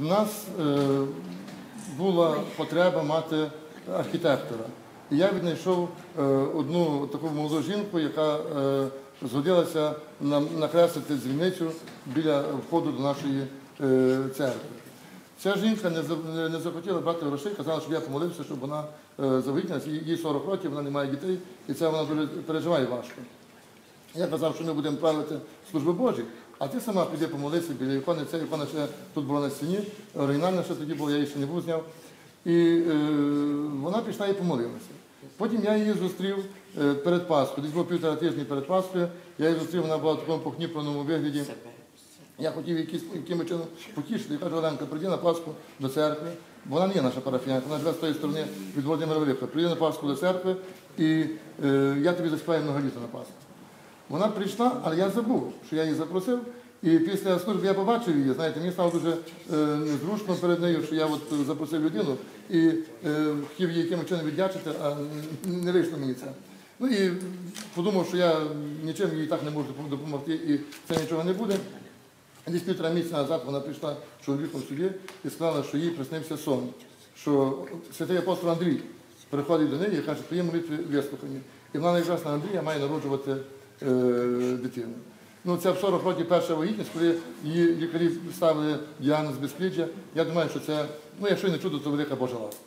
в нас е, була потреба мати архітектора. І я віднайшов е, одну таку молоду жінку, яка е, згодилася накреслити дзвіницю біля входу до нашої церкви. Ця жінка не, захотіла брати грошей, казала, щоб я помолився, щоб вона завагітнилася. Їй 40 років, вона не має дітей, і це вона дуже переживає важко. Я казав, що ми будемо правити служби Божі, а ти сама піди помолися біля ікони. Ця ікона ще тут була на стіні, оригінальна ще тоді була, я її ще не був зняв. І е, вона пішла і помолилася. Потім я її зустрів е, перед Пасхою, десь було півтора тижні перед Пасхою, я її зустрів, вона була в такому похніпленому вигляді. Я хотів якимось чином потішити. Я кажу, Оленка, прийди на Пасху до церкви. Вона не є наша парафіянка, вона живе з тої сторони від Володимира Великого. Прийди на Пасху до церкви і е, я тобі заспіваю многоліто на Пасху. Вона прийшла, але я забув, що я її запросив. І після служби я побачив її. Знаєте, мені стало дуже е, незручно перед нею, що я от запросив людину і е, хотів їй якимось чином віддячити, а не вийшло мені це. Ну і подумав, що я нічим їй так не можу допомогти, і це нічого не буде. Десь півтора місяця назад вона прийшла чоловіком сюди і сказала, що їй приснився сон, що святий апостол Андрій приходить до неї і каже, твої молитви вислухані. І вона якраз на Андрія має народжувати дитину. Ну, це в 40 років перша вагітність, коли її лікарі ставили діагноз безпліджя. Я думаю, що це, ну якщо не чудо, то велика Божа ласка.